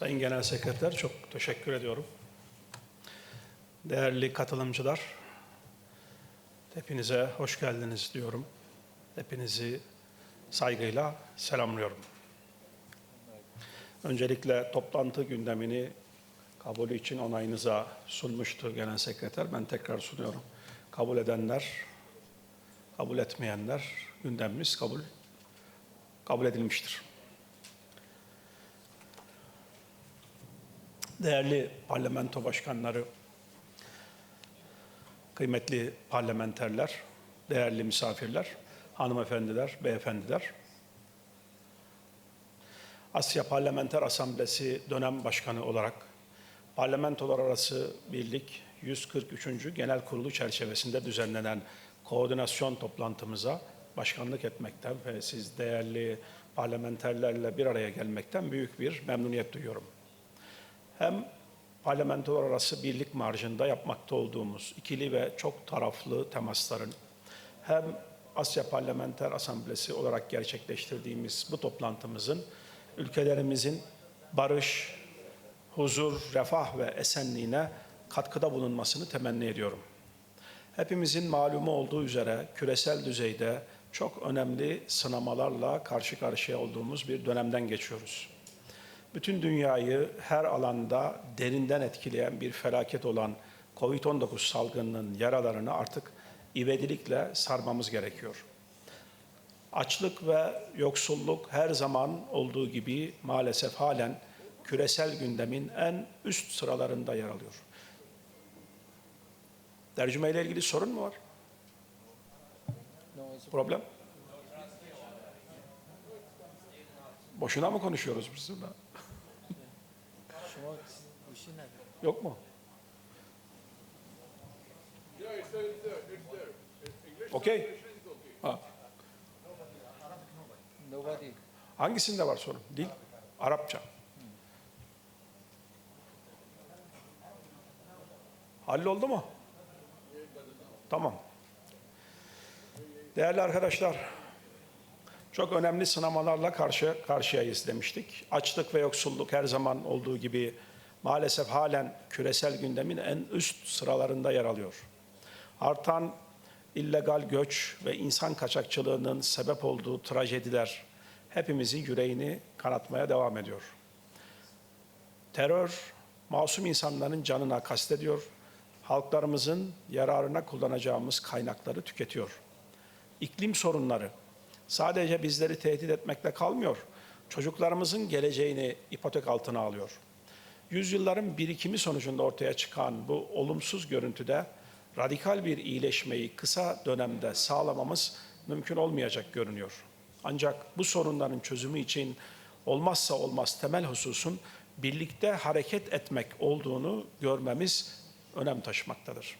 Sayın Genel Sekreter çok teşekkür ediyorum. Değerli katılımcılar, hepinize hoş geldiniz diyorum. Hepinizi saygıyla selamlıyorum. Öncelikle toplantı gündemini kabulü için onayınıza sunmuştu Genel Sekreter. Ben tekrar sunuyorum. Kabul edenler, kabul etmeyenler gündemimiz kabul kabul edilmiştir. Değerli parlamento başkanları, kıymetli parlamenterler, değerli misafirler, hanımefendiler, beyefendiler. Asya Parlamenter Asamblesi dönem başkanı olarak Parlamentolar Arası Birlik 143. Genel Kurulu çerçevesinde düzenlenen koordinasyon toplantımıza başkanlık etmekten ve siz değerli parlamenterlerle bir araya gelmekten büyük bir memnuniyet duyuyorum hem parlamentolar arası birlik marjında yapmakta olduğumuz ikili ve çok taraflı temasların hem Asya Parlamenter Asamblesi olarak gerçekleştirdiğimiz bu toplantımızın ülkelerimizin barış, huzur, refah ve esenliğine katkıda bulunmasını temenni ediyorum. Hepimizin malumu olduğu üzere küresel düzeyde çok önemli sınamalarla karşı karşıya olduğumuz bir dönemden geçiyoruz bütün dünyayı her alanda derinden etkileyen bir felaket olan COVID-19 salgınının yaralarını artık ivedilikle sarmamız gerekiyor. Açlık ve yoksulluk her zaman olduğu gibi maalesef halen küresel gündemin en üst sıralarında yer alıyor. Tercüme ile ilgili sorun mu var? Problem? Boşuna mı konuşuyoruz biz burada? Yok mu? Okey. Ha. Nobody. Hangisinde var sorun? Dil? Arapça. Halloldu mu? Tamam. Değerli arkadaşlar, çok önemli sınamalarla karşı karşıyayız demiştik. Açlık ve yoksulluk her zaman olduğu gibi maalesef halen küresel gündemin en üst sıralarında yer alıyor. Artan illegal göç ve insan kaçakçılığının sebep olduğu trajediler hepimizin yüreğini kanatmaya devam ediyor. Terör masum insanların canına kastediyor, halklarımızın yararına kullanacağımız kaynakları tüketiyor. İklim sorunları sadece bizleri tehdit etmekle kalmıyor, çocuklarımızın geleceğini ipotek altına alıyor. Yüzyılların birikimi sonucunda ortaya çıkan bu olumsuz görüntüde radikal bir iyileşmeyi kısa dönemde sağlamamız mümkün olmayacak görünüyor. Ancak bu sorunların çözümü için olmazsa olmaz temel hususun birlikte hareket etmek olduğunu görmemiz önem taşımaktadır.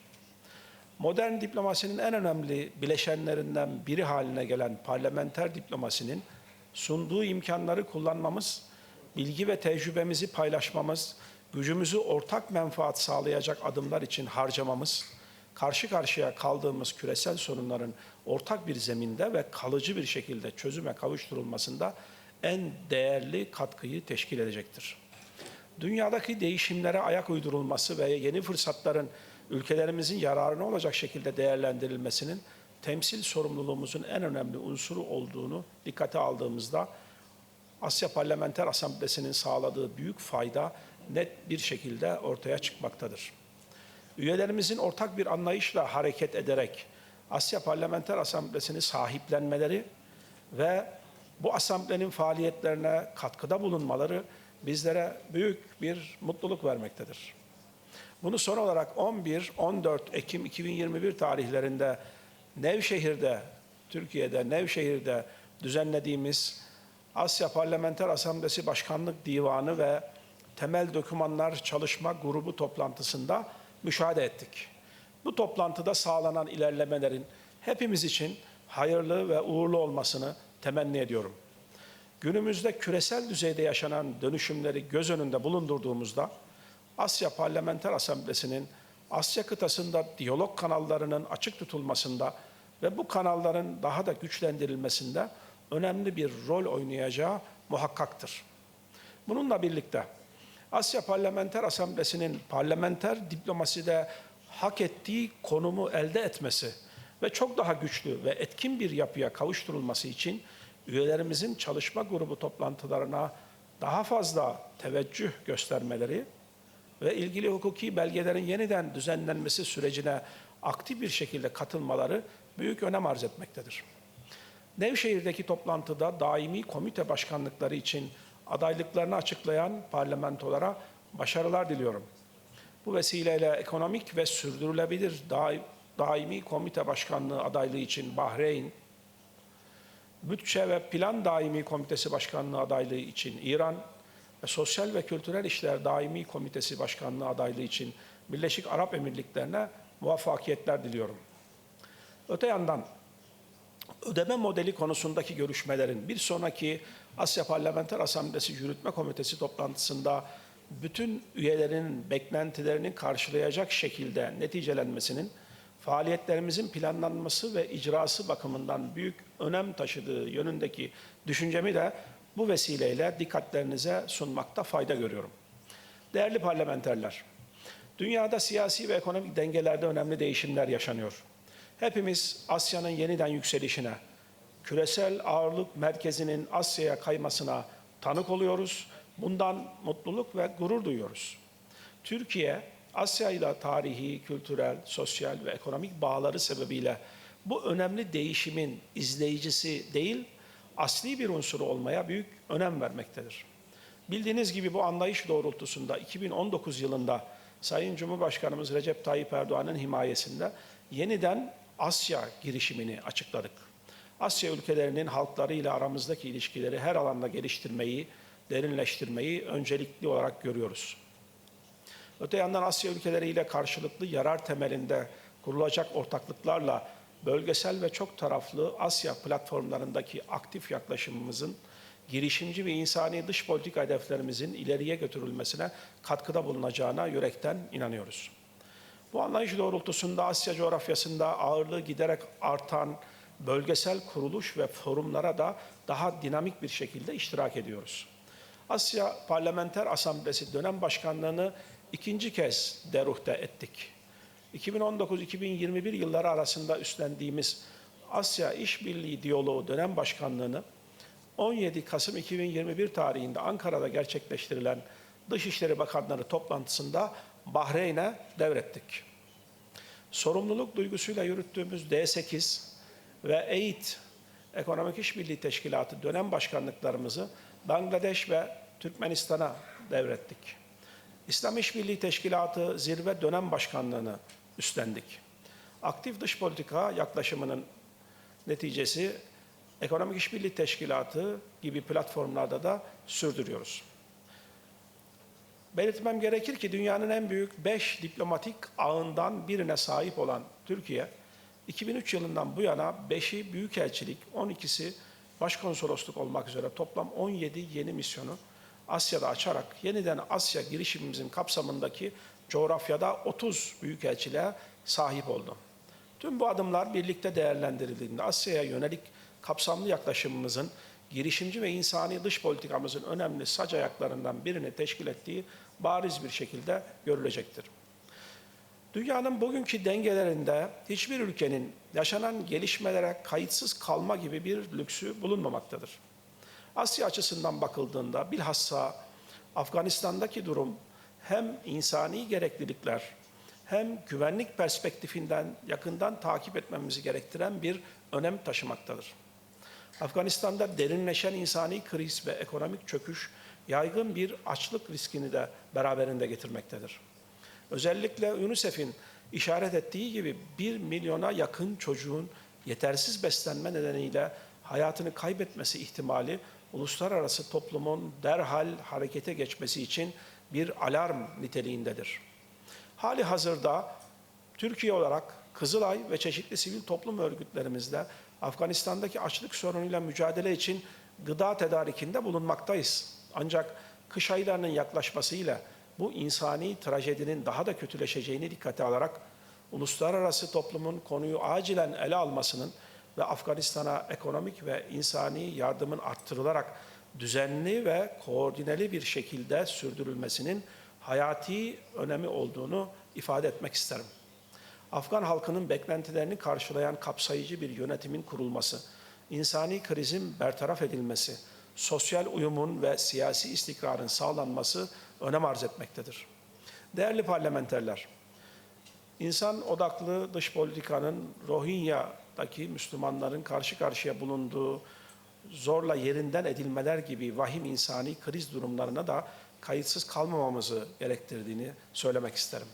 Modern diplomasinin en önemli bileşenlerinden biri haline gelen parlamenter diplomasinin sunduğu imkanları kullanmamız, bilgi ve tecrübemizi paylaşmamız, gücümüzü ortak menfaat sağlayacak adımlar için harcamamız, karşı karşıya kaldığımız küresel sorunların ortak bir zeminde ve kalıcı bir şekilde çözüme kavuşturulmasında en değerli katkıyı teşkil edecektir. Dünyadaki değişimlere ayak uydurulması ve yeni fırsatların ülkelerimizin yararına olacak şekilde değerlendirilmesinin temsil sorumluluğumuzun en önemli unsuru olduğunu dikkate aldığımızda Asya Parlamenter Asamblesi'nin sağladığı büyük fayda net bir şekilde ortaya çıkmaktadır. Üyelerimizin ortak bir anlayışla hareket ederek Asya Parlamenter Asamblesi'ni sahiplenmeleri ve bu asamblenin faaliyetlerine katkıda bulunmaları bizlere büyük bir mutluluk vermektedir. Bunu son olarak 11-14 Ekim 2021 tarihlerinde Nevşehir'de, Türkiye'de Nevşehir'de düzenlediğimiz Asya Parlamenter Asamblesi Başkanlık Divanı ve Temel Dokümanlar Çalışma Grubu toplantısında müşahede ettik. Bu toplantıda sağlanan ilerlemelerin hepimiz için hayırlı ve uğurlu olmasını temenni ediyorum. Günümüzde küresel düzeyde yaşanan dönüşümleri göz önünde bulundurduğumuzda Asya Parlamenter Asamblesi'nin Asya kıtasında diyalog kanallarının açık tutulmasında ve bu kanalların daha da güçlendirilmesinde önemli bir rol oynayacağı muhakkaktır. Bununla birlikte Asya Parlamenter Asamblesi'nin parlamenter diplomaside hak ettiği konumu elde etmesi ve çok daha güçlü ve etkin bir yapıya kavuşturulması için üyelerimizin çalışma grubu toplantılarına daha fazla teveccüh göstermeleri ve ilgili hukuki belgelerin yeniden düzenlenmesi sürecine aktif bir şekilde katılmaları büyük önem arz etmektedir. Nevşehir'deki toplantıda daimi komite başkanlıkları için adaylıklarını açıklayan parlamentolara başarılar diliyorum. Bu vesileyle ekonomik ve sürdürülebilir dai- daimi komite başkanlığı adaylığı için Bahreyn, Bütçe ve Plan Daimi Komitesi Başkanlığı adaylığı için İran ve Sosyal ve Kültürel İşler Daimi Komitesi Başkanlığı adaylığı için Birleşik Arap Emirlikleri'ne muvaffakiyetler diliyorum. Öte yandan ödeme modeli konusundaki görüşmelerin bir sonraki Asya Parlamenter Asamblesi Yürütme Komitesi toplantısında bütün üyelerin beklentilerini karşılayacak şekilde neticelenmesinin faaliyetlerimizin planlanması ve icrası bakımından büyük önem taşıdığı yönündeki düşüncemi de bu vesileyle dikkatlerinize sunmakta fayda görüyorum. Değerli parlamenterler, dünyada siyasi ve ekonomik dengelerde önemli değişimler yaşanıyor. Hepimiz Asya'nın yeniden yükselişine, küresel ağırlık merkezinin Asya'ya kaymasına tanık oluyoruz. Bundan mutluluk ve gurur duyuyoruz. Türkiye, Asya ile tarihi, kültürel, sosyal ve ekonomik bağları sebebiyle bu önemli değişimin izleyicisi değil, asli bir unsuru olmaya büyük önem vermektedir. Bildiğiniz gibi bu anlayış doğrultusunda 2019 yılında Sayın Cumhurbaşkanımız Recep Tayyip Erdoğan'ın himayesinde yeniden Asya girişimini açıkladık. Asya ülkelerinin halklarıyla aramızdaki ilişkileri her alanda geliştirmeyi, derinleştirmeyi öncelikli olarak görüyoruz. Öte yandan Asya ülkeleriyle karşılıklı yarar temelinde kurulacak ortaklıklarla bölgesel ve çok taraflı Asya platformlarındaki aktif yaklaşımımızın girişimci ve insani dış politika hedeflerimizin ileriye götürülmesine katkıda bulunacağına yürekten inanıyoruz. Bu anlayış doğrultusunda Asya coğrafyasında ağırlığı giderek artan bölgesel kuruluş ve forumlara da daha dinamik bir şekilde iştirak ediyoruz. Asya Parlamenter Asamblesi dönem başkanlığını ikinci kez deruhte ettik. 2019-2021 yılları arasında üstlendiğimiz Asya İşbirliği Diyaloğu dönem başkanlığını 17 Kasım 2021 tarihinde Ankara'da gerçekleştirilen Dışişleri Bakanları toplantısında Bahreyn'e devrettik. Sorumluluk duygusuyla yürüttüğümüz D8 ve EİT Ekonomik İşbirliği Teşkilatı dönem başkanlıklarımızı Bangladeş ve Türkmenistan'a devrettik. İslam İşbirliği Teşkilatı zirve dönem başkanlığını üstlendik. Aktif dış politika yaklaşımının neticesi Ekonomik İşbirliği Teşkilatı gibi platformlarda da sürdürüyoruz. Belirtmem gerekir ki dünyanın en büyük 5 diplomatik ağından birine sahip olan Türkiye, 2003 yılından bu yana 5'i büyükelçilik, 12'si başkonsolosluk olmak üzere toplam 17 yeni misyonu Asya'da açarak yeniden Asya girişimimizin kapsamındaki coğrafyada 30 büyükelçiliğe sahip oldu. Tüm bu adımlar birlikte değerlendirildiğinde Asya'ya yönelik kapsamlı yaklaşımımızın girişimci ve insani dış politikamızın önemli sac ayaklarından birini teşkil ettiği bariz bir şekilde görülecektir. Dünyanın bugünkü dengelerinde hiçbir ülkenin yaşanan gelişmelere kayıtsız kalma gibi bir lüksü bulunmamaktadır. Asya açısından bakıldığında bilhassa Afganistan'daki durum hem insani gereklilikler hem güvenlik perspektifinden yakından takip etmemizi gerektiren bir önem taşımaktadır. Afganistan'da derinleşen insani kriz ve ekonomik çöküş yaygın bir açlık riskini de beraberinde getirmektedir. Özellikle UNICEF'in işaret ettiği gibi 1 milyona yakın çocuğun yetersiz beslenme nedeniyle hayatını kaybetmesi ihtimali uluslararası toplumun derhal harekete geçmesi için bir alarm niteliğindedir. Hali hazırda Türkiye olarak Kızılay ve çeşitli sivil toplum örgütlerimizle Afganistan'daki açlık sorunuyla mücadele için gıda tedarikinde bulunmaktayız. Ancak kış aylarının yaklaşmasıyla bu insani trajedinin daha da kötüleşeceğini dikkate alarak uluslararası toplumun konuyu acilen ele almasının ve Afganistan'a ekonomik ve insani yardımın arttırılarak düzenli ve koordineli bir şekilde sürdürülmesinin hayati önemi olduğunu ifade etmek isterim. Afgan halkının beklentilerini karşılayan kapsayıcı bir yönetimin kurulması, insani krizin bertaraf edilmesi, sosyal uyumun ve siyasi istikrarın sağlanması önem arz etmektedir. Değerli parlamenterler, insan odaklı dış politikanın Rohingya'daki Müslümanların karşı karşıya bulunduğu zorla yerinden edilmeler gibi vahim insani kriz durumlarına da kayıtsız kalmamamızı gerektirdiğini söylemek isterim.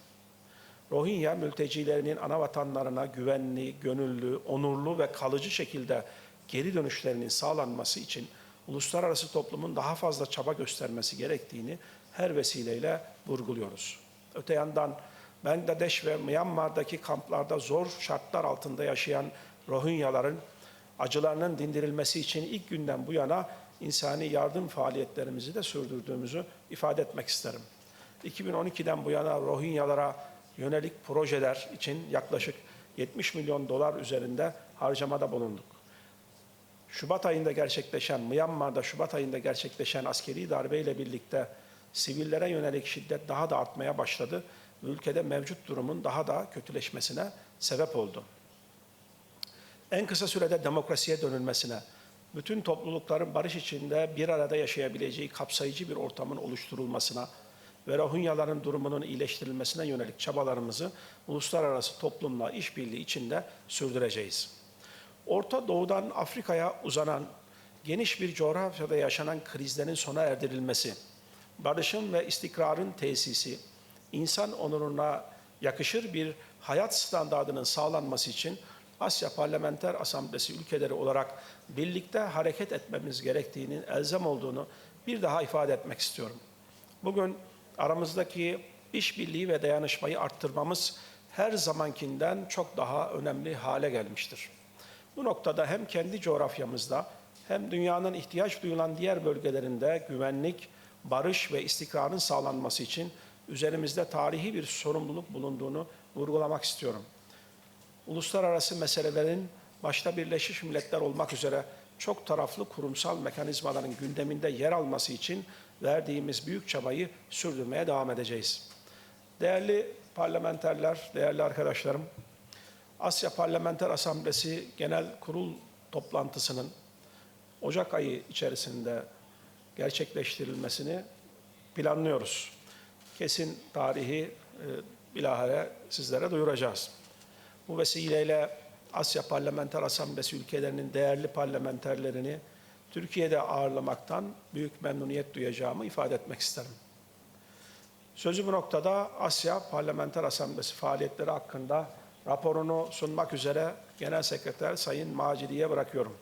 Rohingya mültecilerinin ana vatanlarına güvenli, gönüllü, onurlu ve kalıcı şekilde geri dönüşlerinin sağlanması için uluslararası toplumun daha fazla çaba göstermesi gerektiğini her vesileyle vurguluyoruz. Öte yandan Bangladeş ve Myanmar'daki kamplarda zor şartlar altında yaşayan Rohingyaların acılarının dindirilmesi için ilk günden bu yana insani yardım faaliyetlerimizi de sürdürdüğümüzü ifade etmek isterim. 2012'den bu yana Rohingyalara yönelik projeler için yaklaşık 70 milyon dolar üzerinde harcamada bulunduk. Şubat ayında gerçekleşen, Myanmar'da Şubat ayında gerçekleşen askeri darbeyle birlikte sivillere yönelik şiddet daha da artmaya başladı ülkede mevcut durumun daha da kötüleşmesine sebep oldu. En kısa sürede demokrasiye dönülmesine, bütün toplulukların barış içinde bir arada yaşayabileceği kapsayıcı bir ortamın oluşturulmasına ve Rohingyaların durumunun iyileştirilmesine yönelik çabalarımızı uluslararası toplumla işbirliği içinde sürdüreceğiz. Orta Doğu'dan Afrika'ya uzanan geniş bir coğrafyada yaşanan krizlerin sona erdirilmesi, barışın ve istikrarın tesisi, insan onuruna yakışır bir hayat standartının sağlanması için Asya Parlamenter Asamblesi ülkeleri olarak birlikte hareket etmemiz gerektiğinin elzem olduğunu bir daha ifade etmek istiyorum. Bugün aramızdaki işbirliği ve dayanışmayı arttırmamız her zamankinden çok daha önemli hale gelmiştir. Bu noktada hem kendi coğrafyamızda hem dünyanın ihtiyaç duyulan diğer bölgelerinde güvenlik, barış ve istikrarın sağlanması için üzerimizde tarihi bir sorumluluk bulunduğunu vurgulamak istiyorum. Uluslararası meselelerin başta Birleşmiş Milletler olmak üzere çok taraflı kurumsal mekanizmaların gündeminde yer alması için verdiğimiz büyük çabayı sürdürmeye devam edeceğiz. Değerli parlamenterler, değerli arkadaşlarım, Asya Parlamenter Asamblesi Genel Kurul toplantısının Ocak ayı içerisinde gerçekleştirilmesini planlıyoruz. Kesin tarihi e, bilahare sizlere duyuracağız. Bu vesileyle Asya Parlamenter Asamblesi ülkelerinin değerli parlamenterlerini Türkiye'de ağırlamaktan büyük memnuniyet duyacağımı ifade etmek isterim. Sözü bu noktada Asya Parlamenter Asamblesi faaliyetleri hakkında raporunu sunmak üzere Genel Sekreter Sayın Macidi'ye bırakıyorum.